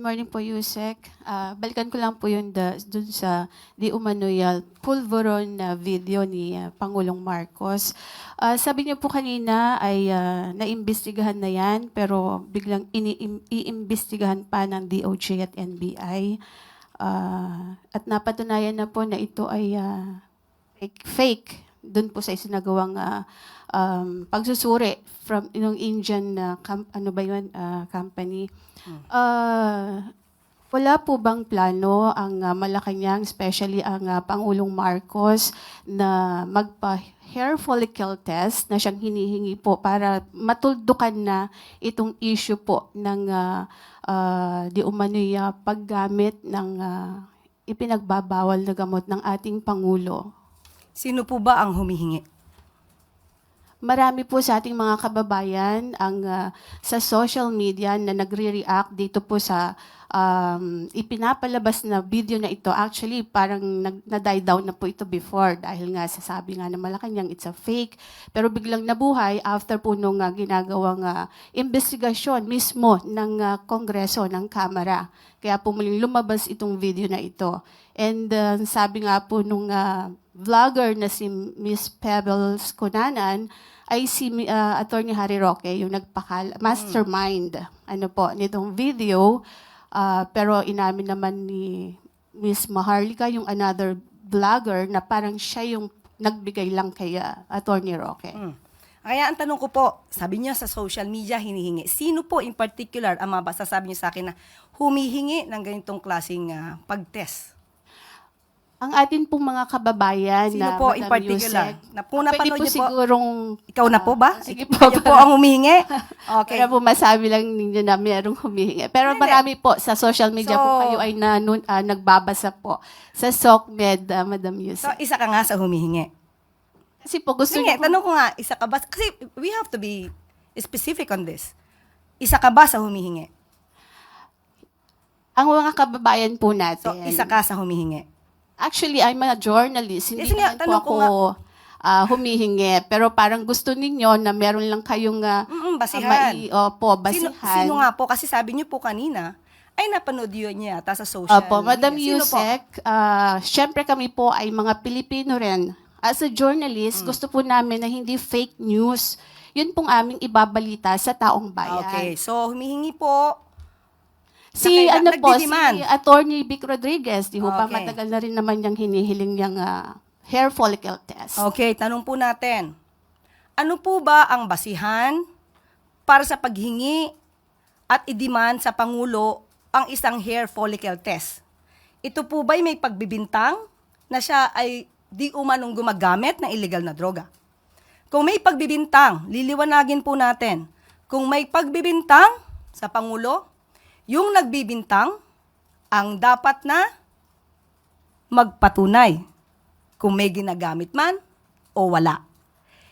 Good morning po, Yusek. Ah, balikan ko lang po yun da, dun sa di umano'y pulveron na video ni ah, Pangulong Marcos. Ah, sabi niyo po kanina ay ah, naimbestigahan na yan, pero biglang iimbestigahan pa ng DOJ at NBI. Ah, at napatunayan na po na ito ay ah, fake, fake doon po sa isinagawang ah, um, pagsusuri from yung Indian na com- ano ba yun, ah, company. Ah, wala po bang plano ang ah, Malacanang, especially ang ah, Pangulong Marcos, na magpa-hair follicle test na siyang hinihingi po para matuldukan na itong issue po ng ah, ah, di umano'y ah, paggamit ng ah, ipinagbabawal na gamot ng ating Pangulo? Sino po ba ang humihingi? Marami po sa ating mga kababayan ang ah, sa social media na nagre-react dito po sa um, ipinapalabas na video na ito. Actually, parang nag, na-die down na po ito before dahil nga sasabi nga na Malacanang it's a fake. Pero biglang nabuhay after po nung ah, ginagawang ah, investigasyon mismo ng ah, Kongreso, ng Kamara. Kaya po muling lumabas itong video na ito. And ah, sabi nga po nung ah, vlogger na si Miss Pebbles Kunanan ay si uh, Attorney Harry Roque, yung nagpakal mastermind ano po nitong video. Ah, pero inamin naman ni Miss Maharlika, yung another vlogger, na parang siya yung nagbigay lang kay ah, Attorney Roque. Hmm. Kaya ang tanong ko po, sabi niyo sa social media hinihingi. Sino po in particular ang mabasasabi niyo sa akin na humihingi ng ganitong klaseng ah, pag-test? Ang atin pong mga kababayan Sino na po in Madam particular? Yusek, Na napanood pwede po niyo po, sigurong ikaw na po ba? Sige po. Kayo po ang humihingi? Okay. Kaya po masabi lang ninyo na mayroong humihingi. Pero Hindi. marami po sa social media So- kung kayo ay nanun, ah, nagbabasa po sa SOCMED, ah, Madam So, Yusek. isa ka nga sa humihingi. Kasi po gusto Sige, niyo po- tanong ko nga, isa ka ba? Kasi we have to be specific on this. Isa ka ba sa humihingi? ang mga kababayan po natin. So, isa ka sa humihingi. Actually, I'm a journalist. Hindi Yes, nga, naman po tanong ako ko nga. ah, humihingi. Pero parang gusto ninyo na meron lang kayong ah, Mm, basihan. ah, mai- opo, Sino, basihan. sino nga po? Kasi sabi niyo po kanina, ay napanood yun niya yata sa social Opo, Madam media. Sino po? Yusek, ah, syempre kami po ay mga Pilipino rin. As a journalist, gusto po namin na hindi fake news. Yun pong aming ibabalita sa taong bayan. Okay, so humihingi po. Si Nakaila- ano po, si. Attorney Vic Rodriguez, di ho Okay. matagal na rin naman niyang hinihiling niyang ah, hair follicle test. Okay, tanong po natin. Ano po ba ang basihan para sa paghingi at i-demand sa Pangulo ang isang hair follicle test? Ito po ba'y may pagbibintang na siya ay di umanong gumagamit ng illegal na droga? Kung may pagbibintang, liliwanagin po natin. Kung may pagbibintang sa Pangulo, yung nagbibintang ang dapat na magpatunay kung may ginagamit man o wala.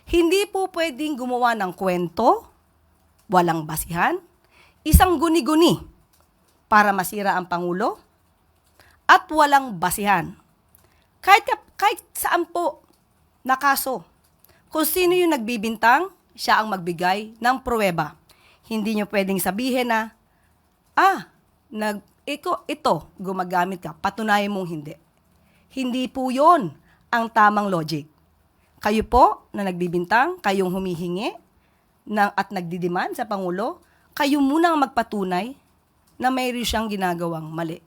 Hindi po pwedeng gumawa ng kwento, walang basihan, isang guni-guni para masira ang Pangulo, at walang basihan. Kahit, ka- kahit saan po na kaso, kung sino yung nagbibintang, siya ang magbigay ng pruweba. Hindi nyo pwedeng sabihin na, ah, nag, ito, ito, gumagamit ka, patunayan mong hindi. Hindi po yon ang tamang logic. Kayo po na nagbibintang, kayong humihingi ng, at nagdidiman sa Pangulo, kayo muna ang magpatunay na mayroon siyang ginagawang mali.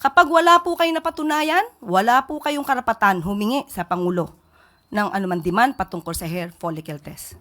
Kapag wala po kayo napatunayan, wala po kayong karapatan humingi sa Pangulo ng anuman demand patungkol sa hair follicle test.